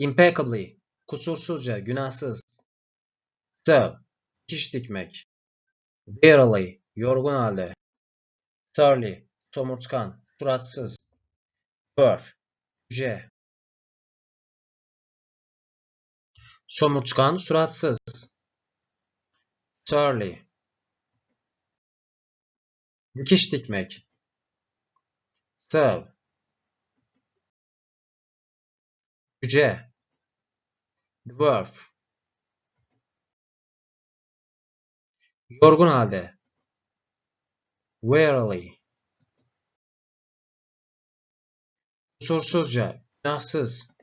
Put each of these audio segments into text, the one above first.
impeccably, kusursuzca, günahsız. So, dikiş dikmek. Wearily, yorgun halde. Surly, somurtkan, suratsız. Dwarf, cüce. Somurtkan, suratsız. Surly. Dikiş dikmek. So. Cüce. Dwarf. Yorgun halde. Wearily. Kusursuzca, günahsız.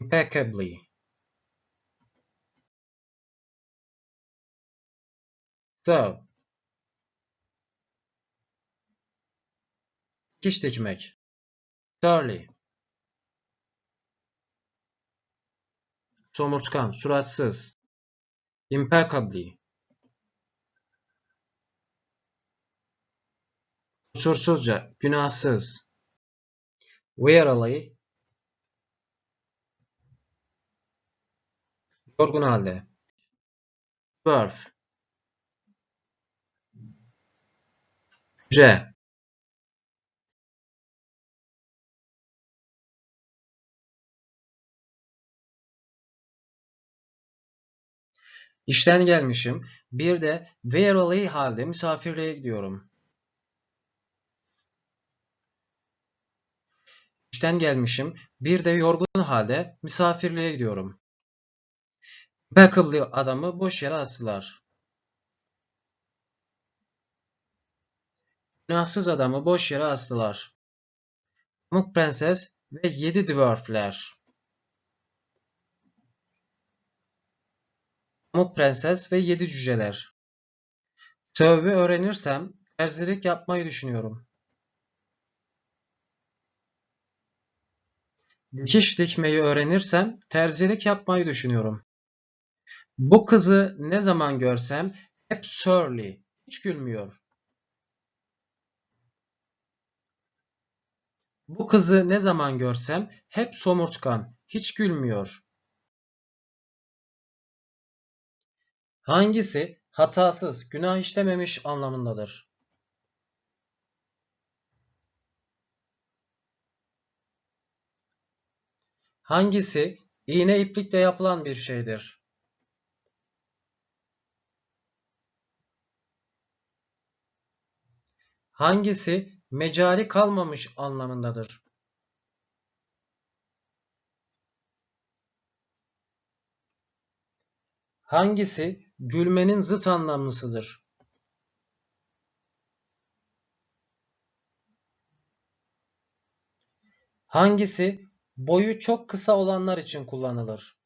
Impeccably. So. Dikiş dikmek. Surly. Somurtkan, suratsız. Impeccably. Kusursuzca, günahsız. Wearily. Yorgun halde. Dwarf. Cüce. İşten gelmişim. Bir de wearily halde misafirliğe gidiyorum. İşten gelmişim. Bir de yorgun halde misafirliğe gidiyorum. Impeccably adamı boş yere astılar. Günahsız adamı boş yere astılar. Pamuk Prenses ve Yedi Dwarfler. Pamuk Prenses ve Yedi Cüceler. Tövbe öğrenirsem terzilik yapmayı düşünüyorum. Dikiş dikmeyi öğrenirsem terzilik yapmayı düşünüyorum. Bu kızı ne zaman görsem hep surly, hiç gülmüyor. Bu kızı ne zaman görsem hep somurtkan, hiç gülmüyor. Hangisi hatasız, günah işlememiş anlamındadır? Hangisi iğne iplikle yapılan bir şeydir? Hangisi mecali kalmamış anlamındadır? Hangisi gülmenin zıt anlamlısıdır? Hangisi boyu çok kısa olanlar için kullanılır?